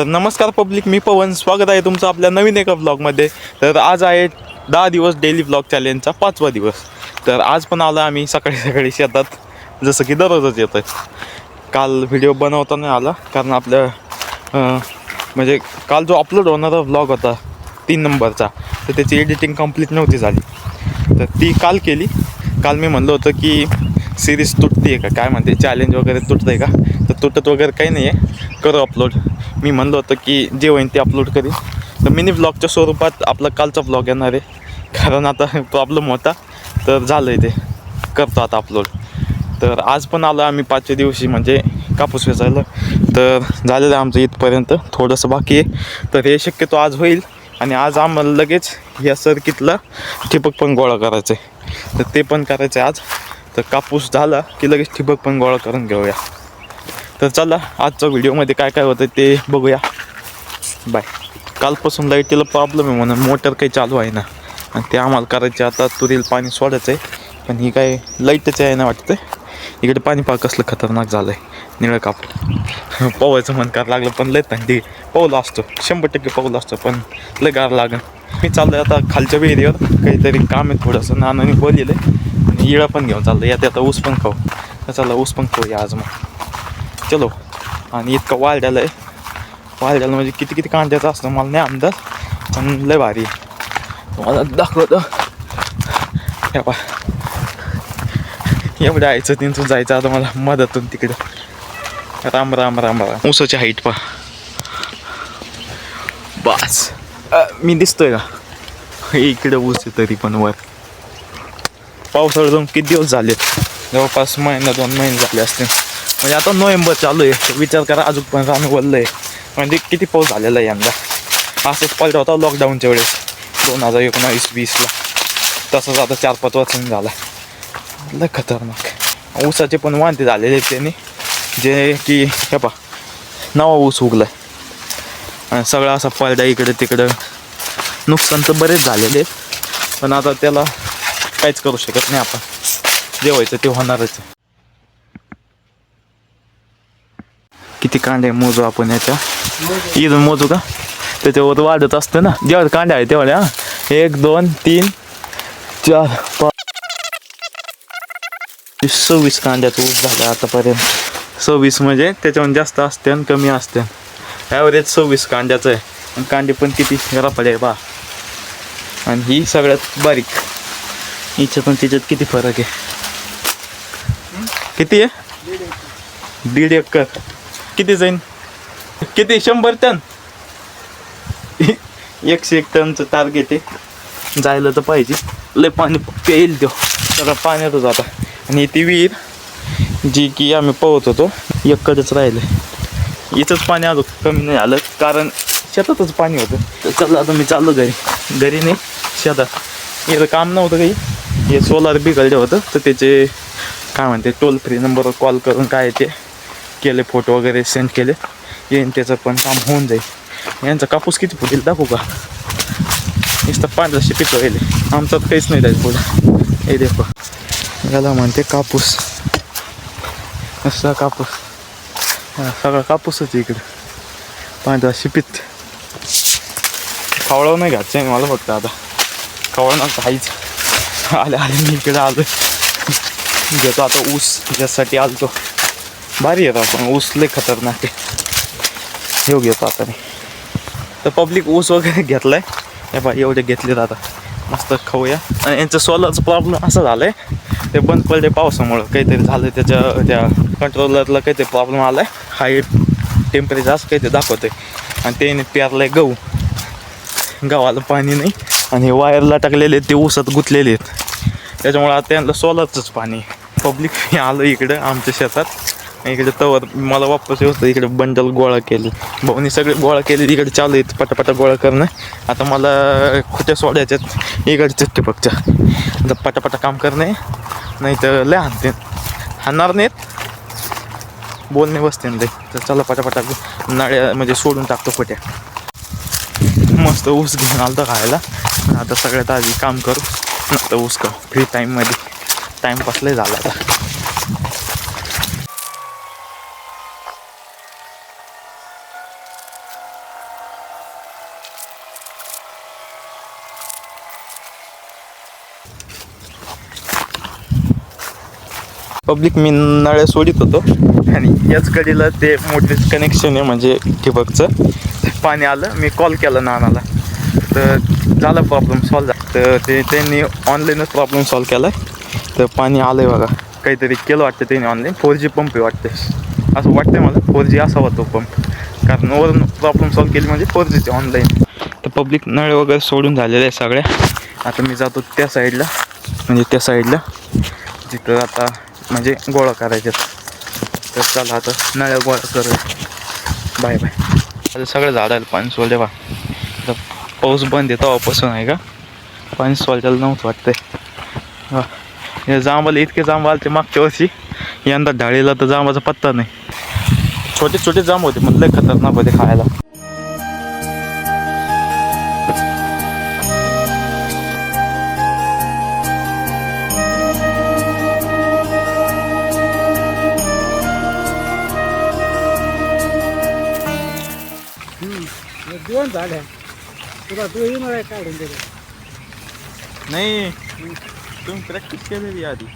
तर नमस्कार पब्लिक मी पवन. स्वागत आहे तुमचं आपल्या नवीन एका ब्लॉगमध्ये तर आज आहे दहा दिवस डेली ब्लॉग चॅलेंजचा पाचवा दिवस. तर आज पण आलो आम्ही सकाळी सकाळी शेतात जसं की दररोजच येतं काल व्हिडिओ बनवता नाही आला कारण आपल्या म्हणजे काल जो अपलोड होणारा ब्लॉग होता तीन नंबरचा तर त्याची एडिटिंग कंप्लीट नव्हती झाली. तर ती काल केली. काल मी म्हणलं होतं की सिरीज तुटते आहे का? काय म्हणते? चॅलेंज वगैरे तुटतं आहे का? तर तुटत वगैरे काही नाही आहे करू अपलोड मी म्हणलं होतं की जे होईन ते अपलोड करीन. तर मिनी ब्लॉगच्या स्वरूपात आपला कालचा ब्लॉग येणार आहे. कारण आता प्रॉब्लेम होता. तर झालं आहे ते. करतो आता अपलोड तर आज पण आलो आम्ही पाचव्या दिवशी म्हणजे कापूस वेचायला. तर झालेलं आहे आमचं इथपर्यंत. थोडंसं बाकी आहे. तर हे शक्यतो आज होईल. आणि आज आम्हाला लगेच या सर्किटला ठिबक पण गोळा करायचं आहे तर ते पण करायचं आहे आज. तर कापूस झाला की लगेच ठिबक पण गोळा करून घेऊया. तर चला आजच्या व्हिडिओमध्ये काय काय होतं ते बघूया. बाय. कालपासून लाईटीला प्रॉब्लेम आहे म्हणून मोटर काही चालू आहे ना. आणि ते आम्हाला करायचे आता तुरीला पाणी सोडायचं आहे पण ही काय लाईटच आहे ना वाटतं इकडे पाणी पा कसलं खतरनाक झालं आहे निळं कापड. पोवायचं मन करायला लागलं पण लय थंडी. पाऊल असतो. शंभर टक्के पाऊल असतो पण लय गार लागन मी चाललो आता खालच्या विहिरीवर. काहीतरी काम आहे थोडंसं. नानाने आहे. आणि इळा पण घेऊन चाललं यात आता ऊस पण खाऊ. तर चला ऊस पण खाऊया आज मग. चलो आणि इतकं वाढलेलं आहे वाढलेलं म्हणजे किती किती कांद्याचं असतं मला नाही अंदाज पण लय भारी मला तुम्हाला दाखवतो. हे पा एवढं यायचं तिथून जायचं आता मला मदतून तिकडं. राम राम राम राम. उसाची हाईट पा बस. मी दिसतोय का? इकडे ऊस तरी पण वर. पावसाळा जाऊन किती दिवस झाले जवळपास महिना दोन महिने झाले असते म्हणजे आता नोव्हेंबर चालू आहे. विचार करा अजून पण रान वल्लं आहे म्हणजे किती पाऊस झालेला आहे यंदा? असंच पडला होता लॉकडाऊनच्या वेळेस. दोन हजार एकोणावीस वीसला. तसंच आता चार पाच वर्षांनी झाला. लय खतरनाक. ऊसाचे पण वांते झालेले आहेत त्यांनी. जे की हे पा नवा ऊस उगलाय. आणि सगळा असा पडला इकडे तिकडं. नुकसान तर बरेच झालेले आहेत. पण आता त्याला काहीच करू शकत नाही आपण. जे व्हायचं ते होणारच आहे किती कांडे मोजू आपण याच्या? इथून मोजू का? त्याच्यावर वाढत असतं ना. जेवढे कांडे आहे तेवढे हा. एक दोन तीन चार पाच. सव्वीस कांद्याचं ऊस झालं आतापर्यंत. सव्वीस म्हणजे त्याच्याहून जास्त असते आणि कमी असते. ॲव्हरेज सव्वीस कांड्याचं आहे. आणि कांदे पण किती? रपाडे आहे बा. आणि ही सगळ्यात बारीक. हिच्यात पण तिच्यात किती फरक आहे? किती आहे? दीड एकर. किती जाईन? किती? शंभर टन. एकशे एक टनचं टार्गेट आहे. जायला तर पाहिजे. लय पाणी येईल तो सगळं पाण्यातच आता आणि ती विहीर जी की आम्ही पोहत होतो एककडेच राहिले इथंच पाणी अजून कमी नाही आलं कारण शेतातच पाणी होतं. तर चला आता मी चाललो घरी. घरी नाही शेतात. इथं काम नव्हतं काही. हे सोलार बिघडलं होतं तर त्याचे काय म्हणते टोल फ्री नंबरवर कॉल करून काय ते केले फोटो वगैरे सेंड केले. येईन त्याचं पण काम होऊन जाईल. यांचा कापूस किती फुटेल दाखवू का? नुसतं पांढराशे पिकं येईल आमचा काहीच नाही जाईल पुढं. हे देखो. याला म्हणते कापूस. नुसता कापूस. हा, सगळा कापूसच इकडे इकडं. पांढरा शिपीत खवळाव नाही घ्यायचं आहे मला फक्त आता. खवळणार काहीच आले आले मी इकडे आलो घेतो आता ऊस ज्यासाठी आलतो. भारी येतो आपण ऊस लय खतरनाक आहे. येऊ घेतो आता मी. तर पब्लिक ऊस वगैरे घेतलाय. हे बा एवढे घेतले आता. मस्त खाऊया. आणि यांचं सोलरचं प्रॉब्लेम असं झालं आहे ते बंद पडले पावसामुळं. काहीतरी झालं त्याच्या त्या कंट्रोलरला काहीतरी प्रॉब्लेम आला आहे हाय टेम्परेचर असं काहीतरी दाखवते आहे आणि त्याने प्यारलं आहे गहू. गव्हाला पाणी नाही. आणि वायरला टाकलेले आहेत ते ऊसात गुंतलेले आहेत. त्याच्यामुळं आता त्यांना सोलरचंच पाणी पब्लिक आलं इकडं आमच्या शेतात. इकडे तवर मला वापस व्यवस्थित इकडे बंडल गोळा केली. भाऊनी सगळे गोळा केले इकडे चालू आहेत पटापटा गोळा करणं. आता मला खुट्या सोडायच्यात इकडच्या टिपकच्या आता पटापटा काम करणे. नाही तर लय हाणते. हाणणार नाहीत. बोलणे बसते लय. तर चला पटापटा नळ्या म्हणजे सोडून टाकतो खोट्या. मस्त ऊस घेऊन आलतो खायला. आता सगळ्यात आधी काम करू. नंतर ऊस करू फ्री टाईममध्ये टाईमपास लय झाला आता. पब्लिक मी नळ्या सोडित होतो. आणि याच कडीला ते मोठे कनेक्शन आहे म्हणजे ठिबकचं. पाणी आलं मी कॉल केला नानाला. तर झाला प्रॉब्लेम सॉल्व झाला. तर ते त्यांनी ऑनलाईनच प्रॉब्लेम सॉल्व केला तर पाणी आलं आहे बघा. काहीतरी केलं वाटतं त्यांनी ऑनलाईन फोर जी पंप आहे वाटते. असं वाटतं मला फोर जी असावा तो पंप कारण वरून प्रॉब्लेम सॉल्व केली म्हणजे फोर जीचे ऑनलाईन तर पब्लिक नळ वगैरे सोडून झालेले आहे सगळ्या आता मी जातो त्या साईडला म्हणजे त्या साईडला जिथं आता म्हणजे गोळा करायचे तर चला आता नळ्या गोळा करूया. बाय बाय आता सगळं झाडायला पाणी सोल बा आता पाऊस बंद आहे तेव्हापासून आहे का? पाणी त्याला नव्हतं वाटतंय. हां. हे जांबाला इतके जांब आले ते मागच्या वर्षी. यंदा ढाळीला तर जांबाचा पत्ता नाही. छोटे छोटे जांब होते म्हटलं खतरनाक होते खायला. झाल्या तुला येणार काढून नाही. तुम्ही प्रॅक्टिस केलेली आधी.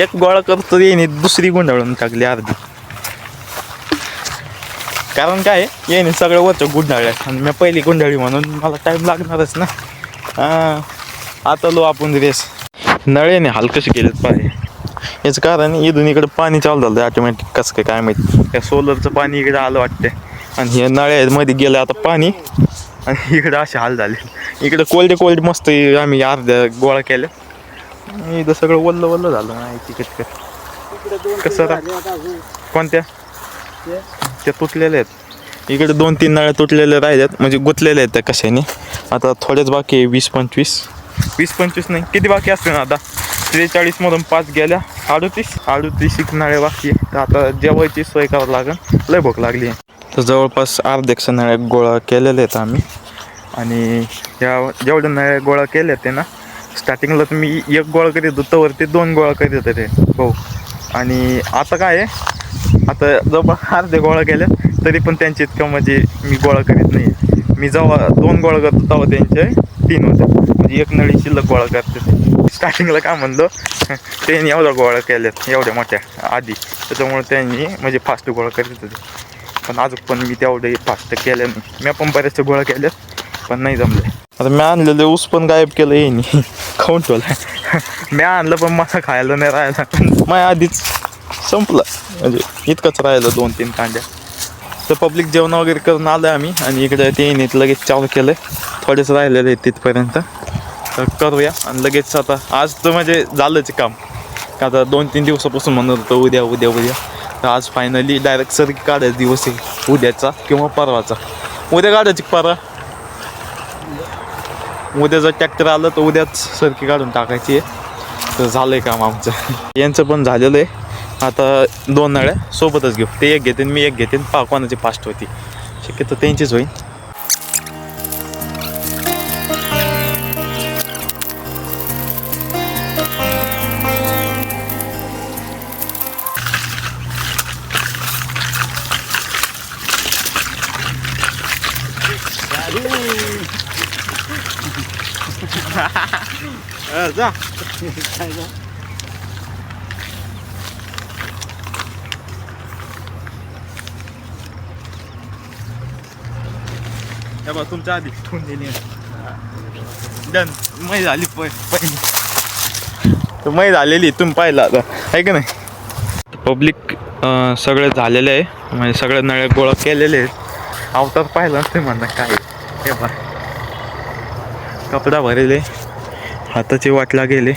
एक गोळा करतो येईन दुसरी गुंडाळून टाकली अर्धी. कारण काय येईन सगळं वरच्या गुंडाळल्या आणि मी पहिली गुंडाळी म्हणून मला टाईम लागणारच ना. हा. आता लो आपण रेस. नळ्याने हलकशी केलेत पाय याचं कारण इथून इकडे पाणी चालू झालं ऑटोमॅटिक कसं काय काय माहिती. त्या सोलरचं पाणी इकडे आलं वाटते आणि हे नळ्यामध्ये गेलं आता पाणी. आणि इकडे असे हाल झाले. इकडे कोल्डे कोल्ड मस्त आम्ही अर्ध्या गोळा केल्या आणि इथं सगळं वल्ल वल्ल झालं. नाही तिकट कसं रा- कोणत्या? त्या तुटलेल्या आहेत. इकडे दोन तीन नळ्या तुटलेल्या राहिल्यात. म्हणजे गुतलेल्या आहेत त्या कशाने. आता थोड्याच बाकी आहे वीस पंचवीस. वीस पंचवीस नाही. किती बाकी असते ना आता? त्रेचाळीसमधून पाच गेल्या. अडतीस. अडतीस एक बाकी तर आता जेवायची सोय करावं लागेल. लय भूक लागली आहे. तर जवळपास अर्धेकशा नळ्या गोळा केलेल्या आहेत आम्ही. आणि या जेवढ्या नळ्या गोळा केल्या ते ना स्टार्टिंगला तर मी एक गोळा करीत होतो वरती दोन गोळा करीत होते ते भाऊ. आणि आता काय आहे? आता जवळपास अर्धे गोळा केल्या तरी पण त्यांचे इतकं म्हणजे मी गोळा करीत नाही. मी जेव्हा दोन गोळा करतो तेव्हा त्यांचे तीन होते. म्हणजे एक नळी शिल्लक गोळा करते ते. स्टार्टिंगला काय म्हणलो? त्यांनी एवढा गोळा केल्यात एवढ्या मोठ्या आधी. त्याच्यामुळे त्यांनी म्हणजे फास्ट गोळा करीत होते. पण अजून पण मी तेवढे फास्ट केल्या नाही. मी पण बऱ्याचशा गोळा केल्यात पण नाही जमले. आता मी आणलेले ऊस पण गायब केलं येईनी खाऊन ठेवला. मी आणलं पण मला खायला नाही राहिला. माझ्या आधीच संपलं. म्हणजे इतकंच राहिलं दोन तीन कांड्या. तर पब्लिक जेवण वगैरे करून आलं आम्ही. आणि इकडे ते लगेच चालू केलं थोडेच राहिलेले आहेत तिथपर्यंत. तर करूया आणि लगेच आता आज तर म्हणजे झालंच काम. का आता दोन तीन दिवसापासून म्हणत होतं उद्या उद्या उद्या. तर आज फायनली डायरेक्ट सर काढायचा दिवस आहे. उद्याचा किंवा परवाचा. उद्या काढायची परवा? उद्या जर ट्रॅक्टर आलं तर उद्याच सरकी काढून टाकायची आहे. तर झालं आहे काम आमचं. यांचं पण झालेलं आहे. आता दोन नळ्या सोबतच घेऊ. ते एक घेतेन मी एक घेते पाकवानाची फास्ट होती. शक्यतो त्यांचीच होईल. जा हे बघ तुमच्या आधी ठेवून दिली डन मै झाली पै पहिली तर मै झालेली तुम्ही पाहिलं आता आहे का नाही पब्लिक सगळे झालेले आहे म्हणजे सगळ्या नळ्या गोळा केलेले आहेत अवतार पाहिला ते म्हणणं काय हे बा कपडा भरेले. हाताची वाट लागेले.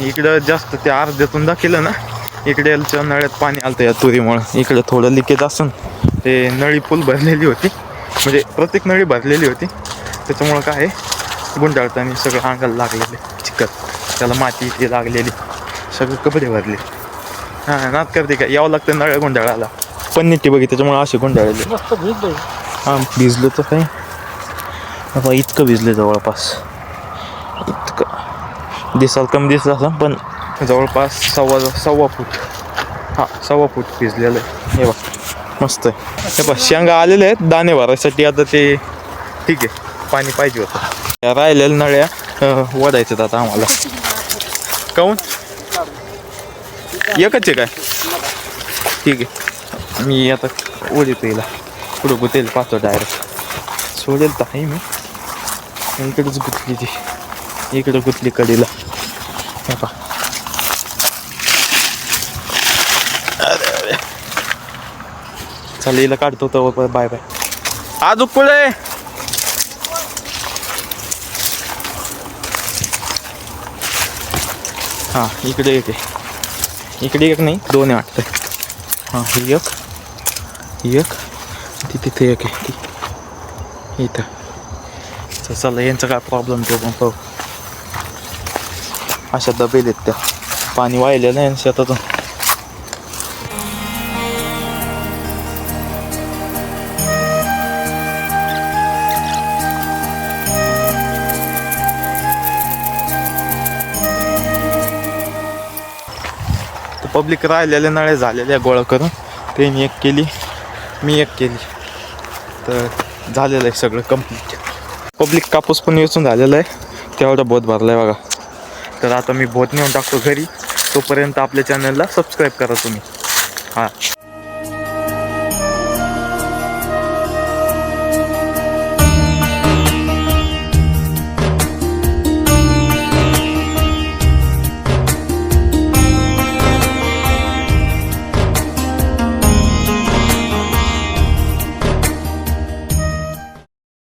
इकडं जास्त ते अर्ध्यातून दाखिलं ना इकडे नळ्यात पाणी आलं या तुरीमुळं. इकडे थोडं लिकेज असून ते नळी फुल भरलेली होती. म्हणजे प्रत्येक नळी भरलेली होती. त्याच्यामुळं काय आहे, गुंडाळताना सगळं अंगाला लागलेले चिकट. त्याला माती ते लागलेली. सगळे कपडे भरले. हां नात करते का? यावं लागतं नळ्या गुंडाळाला पण नीटी त्याच्यामुळे असे गुंडाळले हां भिजलं तर काय बाबा इतकं भिजले जवळपास. इतकं. दिसाल कमी दिसलं असं पण जवळपास सव्वा सव्वा फूट. हां सव्वा फूट भिजलेलं आहे. हे बघ मस्त आहे. हे बघ शेंगा आलेले आहेत दाणे भरायसाठी आता ते ठीक आहे पाणी पाहिजे होतं. या राहिलेल्या नळ्या अं, आता आम्हाला. काऊन? एकच आहे काय? ठीक आहे. मी आता ओढीत येईल पुढं गुतेल पाहतो डायरेक्ट सोडेल तर आहे मी. इकडेच गुतली ती. इकडं गुतली कडीला. हे पहा. अरे अरे. चल हिला काढतो तर बाय बाय. आज पुढे हां इकडे एक आहे. इकडे एक नाही दोन आहे वाटतं. हां ही एक. ही एक. ती तिथे एक आहे ती. इथं. तर चला यांचा काय प्रॉब्लेम तो पण पाहू अशा दबेल आहेत त्या पाणी वाहिलं नाही शेतातून तर पब्लिक राहिलेल्या नळ्या झालेल्या गोळा करून. त्यांनी एक केली मी एक केली. तर झालेलं आहे सगळं कंप्लीट पब्लिक कापूस पण वेचून झालेला आहे. तेवढा बोध भरला आहे बघा. तर आता मी बोध नेऊन टाकतो घरी. तोपर्यंत आपल्या चॅनलला सबस्क्राईब करा तुम्ही. हां.